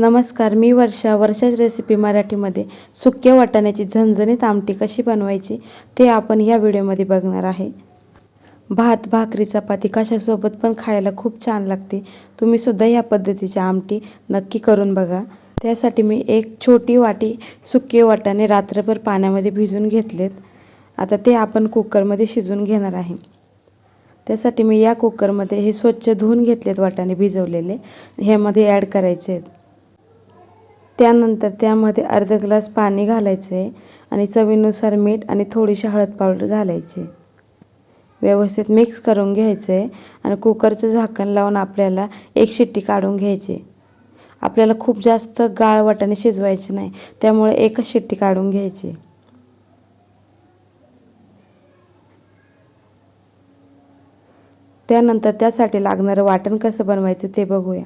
नमस्कार मी वर्षा वर्षाच रेसिपी मराठीमध्ये. सुक्या वाटाण्याची झणझणीत आमटी कशी बनवायची ते आपण या व्हिडिओमध्ये बघणार आहे. भात भाकरी चपाती कशासोबत पण खायला खूप छान लागते. तुम्ही सुद्धा या पद्धतीची आमटी नक्की करून बघा. त्यासाठी मी एक छोटी वाटी सुके वाटाणे रात्रभर पाण्यामध्ये भिजून घेतलेत. आता ते आपण कुकरमध्ये शिजून घेणार आहे. त्यासाठी मी या कुकरमध्ये हे स्वच्छ धुवून घेतलेत वाटाणे भिजवलेले. ह्यामध्ये ॲड करायचे आहेत. त्यानंतर त्यामध्ये अर्धा ग्लास पाणी घालायचं आहे आणि चवीनुसार मीठ आणि थोडीशी हळद पावडर घालायची. व्यवस्थित मिक्स करून घ्यायचं आहे आणि कुकरचं झाकण लावून आपल्याला एक शिट्टी काढून घ्यायची. आपल्याला खूप जास्त गाळ वाटाने शिजवायचे नाही त्यामुळे एकच शिट्टी काढून घ्यायची. त्यानंतर त्यासाठी लागणारं वाटण कसं बनवायचं ते बघूया.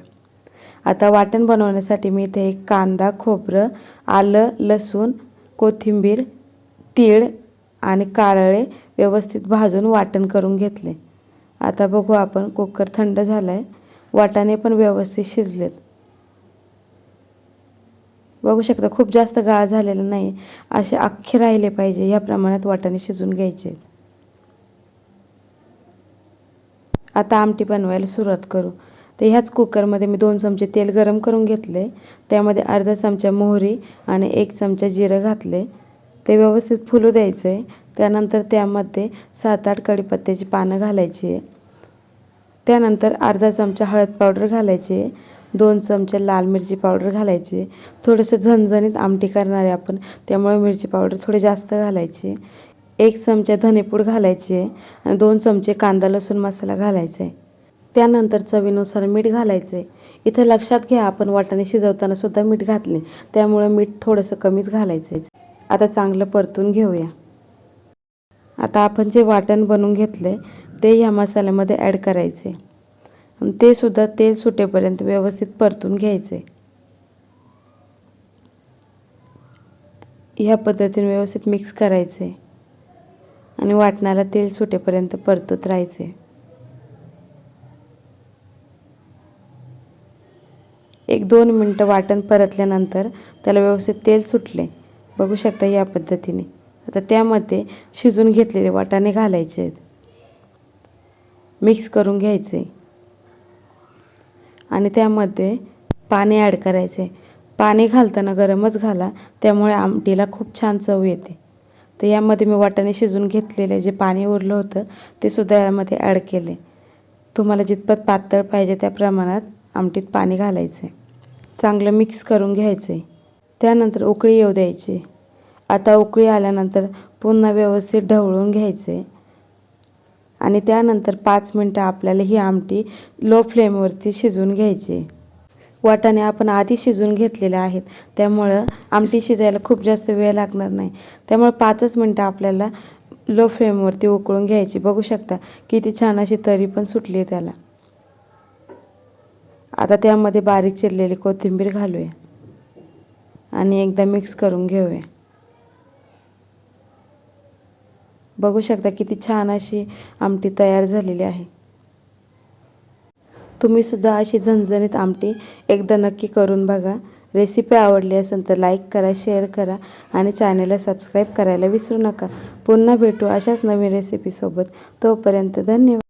आता वाटण बनवण्यासाठी मी इथे एक कांदा खोबरं आलं लसूण कोथिंबीर तीळ आणि कारळे व्यवस्थित भाजून वाटण करून घेतले. आता बघू आपण कुकर थंड झाला आहे वाटाणे पण व्यवस्थित शिजलेत. बघू शकता खूप जास्त गाळ झालेला नाही. असे अख्खे राहिले पाहिजे या प्रमाणात वाटाणे शिजून घ्यायचे. आता आमटी बनवायला सुरुवात करू. तर ह्याच कुकरमध्ये मी दोन चमचे तेल गरम करून घेतले. त्यामध्ये अर्धा चमचा मोहरी आणि एक चमचा जिरं घातले. ते व्यवस्थित फुलू द्यायचं. आहे त्यानंतर त्यामध्ये सात आठ कढीपत्त्याची पानं घालायची. आहे त्यानंतर अर्धा चमचा हळद पावडर घालायची. आहे दोन चमचे लाल मिरची पावडर घालायची. थोडंसं झणझणीत आमटी करणारे आपण त्यामुळे मिरची पावडर थोडी जास्त घालायची. एक चमचा धनेपूड घालायची. आहे आणि दोन चमचे कांदा लसूण मसाला घालायचा. आहे त्यानंतर चवीनुसार मीठ घालायचे इथं लक्षात घ्या आपण वाटाणे शिजवताना सुद्धा मीठ घातले. त्यामुळे मीठ थोडंसं कमीच घालायचं आता चांगलं परतून घेऊया. आता आपण जे वाटण बनवून घेतलं ते ह्या मसाल्यामध्ये ॲड करायचे ते सुद्धा तेल सुटेपर्यंत व्यवस्थित परतून घ्यायचे ह्या पद्धतीने व्यवस्थित मिक्स करायचे आणि वाटणाला तेल सुटेपर्यंत परतत राहायचे एक दोन मिनटं वाटण परतल्यानंतर त्याला व्यवस्थित तेल सुटले. बघू शकता या पद्धतीने. आता त्यामध्ये शिजून घेतलेले वाटाणे घालायचे आहेत. मिक्स करून घ्यायचे. आणि त्यामध्ये पाणी ॲड करायचे. पाणी घालताना गरमच घाला त्यामुळे आमटीला खूप छान चव येते. तर यामध्ये मी वाटाणे शिजून घेतलेले जे पाणी उरलं होतं ते सुद्धा यामध्ये ॲड केले. तुम्हाला जितपत पातळ पाहिजे त्या प्रमाणात आमटीत पाणी घालायचे चांगलं मिक्स करून घ्यायचे त्यानंतर उकळी येऊ द्यायची. आता उकळी आल्यानंतर पुन्हा व्यवस्थित ढवळून घ्यायचे आणि त्यानंतर पाच मिनटं आपल्याला ही आमटी लो फ्लेमवरती शिजवून घ्यायची. वाटाणे आपण आधी शिजवून घेतलेले आहेत. त्यामुळं आमटी शिजायला खूप जास्त वेळ लागणार नाही. त्यामुळे पाचच मिनटं आपल्याला लो फ्लेमवरती उकळून घ्यायची. बघू शकता किती छान अशी तरी पण सुटली आहे त्याला. आता त्यामध्ये बारीक चिरलेली कोथिंबीर घालूया. आणि एकदा मिक्स करून घेऊया. बघू शकता किती छान अशी आमटी तयार झालेली आहे. तुम्ही सुद्धा अशी झणझणीत आमटी एकदा नक्की करून बघा. रेसिपी आवडली असेल तर लाईक करा शेअर करा आणि चॅनेलला सबस्क्राईब करायला विसरू नका. पुन्हा भेटू अशाच नवीन रेसिपीसोबत तोपर्यंत धन्यवाद.